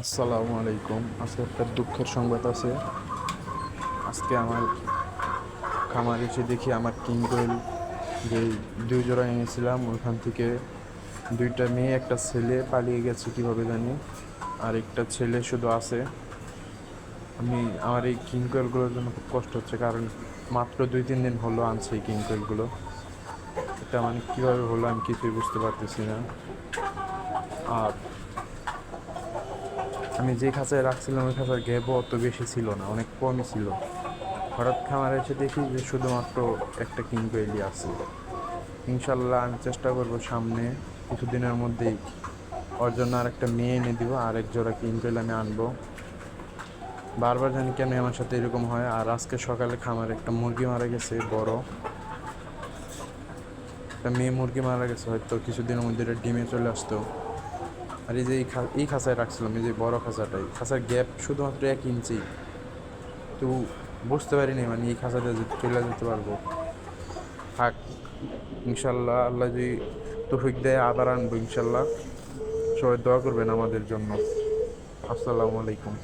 আসসালামু আলাইকুম। আজকে একটা দুঃখের সংবাদ আছে। আজকে আমার খামার এসে দেখি আমার কিং কোয়েল যে দুই জোড়া এনেছিলাম, ওইখান থেকে দুইটা মেয়ে, একটা ছেলে পালিয়ে গেছে কীভাবে জানি। আর একটা ছেলে শুধু আছে। আমি, আমার এই কিং কোয়েলগুলোর জন্য খুব কষ্ট হচ্ছে, কারণ মাত্র দুই, তিন দিন হলো আনছে এই কিং কোয়েলগুলো এটা মানে কীভাবে হলো আমি কিছুই বুঝতে পারতেছি না। আর আমি যে খাঁচায় রাখছিলাম, ওই খাঁচার গ্যাপও অত বেশি ছিল না, অনেক কমই ছিল। হঠাৎ খামারে এসে দেখি যে শুধুমাত্র একটা কিংকোয়েলি আছে। ইনশাল্লাহ আমি চেষ্টা করব সামনে কিছুদিনের মধ্যেই ওর জন্য আর একটা মেয়ে এনে দিব, আর এক জোড়া কিংকোয়েল আমি আনব। বারবার জানি কেন আমার সাথে এরকম হয়, আর আজকে সকালে খামারে একটা মুরগি মারা গেছে, বড়। একটা মেয়ে মুরগি মারা গেছে, হয়তো কিছুদিনের মধ্যে এটা ডিমে চলে আসতো। আর এই যে এই খাঁচায় রাখছিলাম, এই যে বড় খাঁচাটাই, খাঁচার গ্যাপ শুধুমাত্র এক ইঞ্চি। তো বুঝতে পারিনি মানে এই খাঁচাতে চলে যেতে পারব। থাক, ইনশাল্লাহ আল্লাহ যদি তফিক দেয়, আবার আনব ইনশাল্লাহ। সবাই দোয়া করবেন আমাদের জন্য। আসসালামু আলাইকুম।